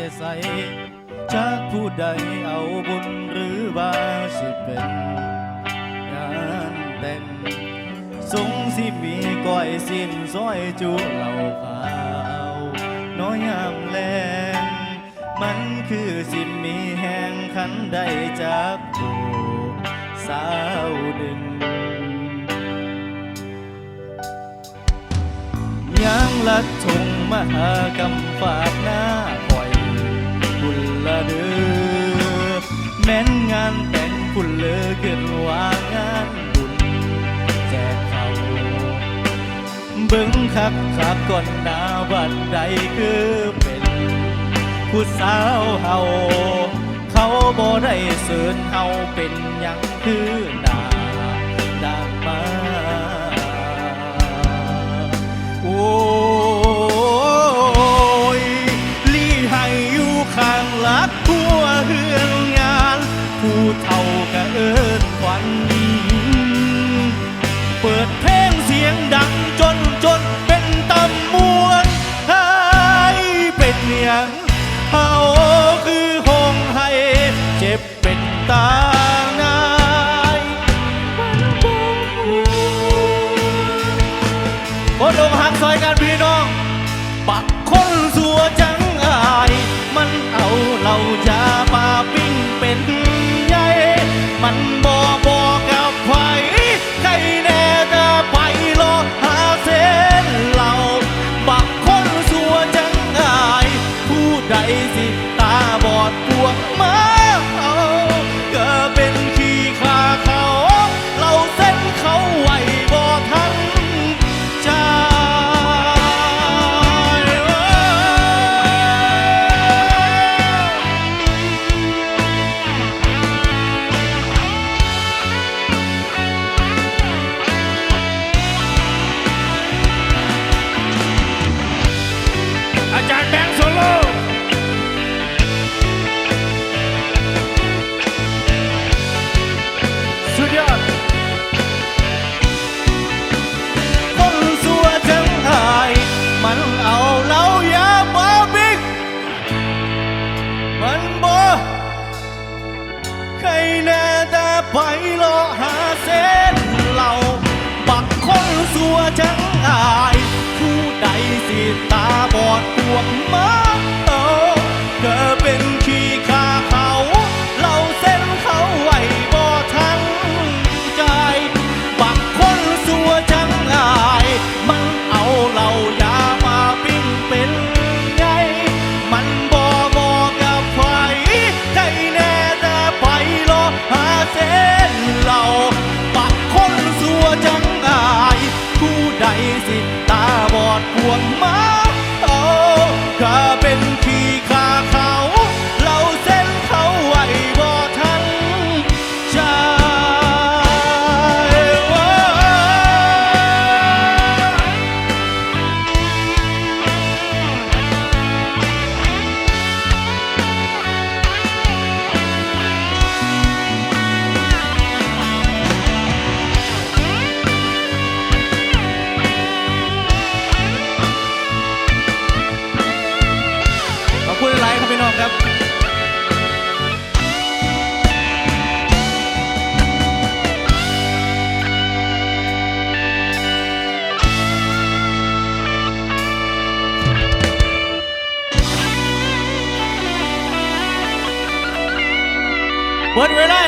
แต่ใสจากผู้ใดเอาบุญหรือว่าสิเป็นงานแต่งสงสิมีก้อยสิ้นซอยจุเหล่าขาวน้อยยามแลงมันคือสิมีแห่งขันใดจากผู้สาวดึงยางลัดทงมหากำฝากน้า เลอเกินว่างานบุญแจกเขาเบิ่งคักคักก่อนหน้าบัดใดคือเป็นผู้สาวเฮาเขาบ่ได้เสิร์นเฮาเป็นยังคือหนาด่างมาโอ้ยลี่ให้อยู่ข้างหลักผัวเฮือนงานผู้เฒ่าก็เอิ้น ขวัญเปิดเพลงเสียงดังจนจนเป็นตำมวนให้เป็นอย่างเฮาคือหงให้เจ็บเป็นตานายคนอกหักซอยกันพี่น้อง ปักคนสัวจังอาย มันเอาเหล่ายาปาปิ้งเป็น อ บอดพวงมา หมดเวลา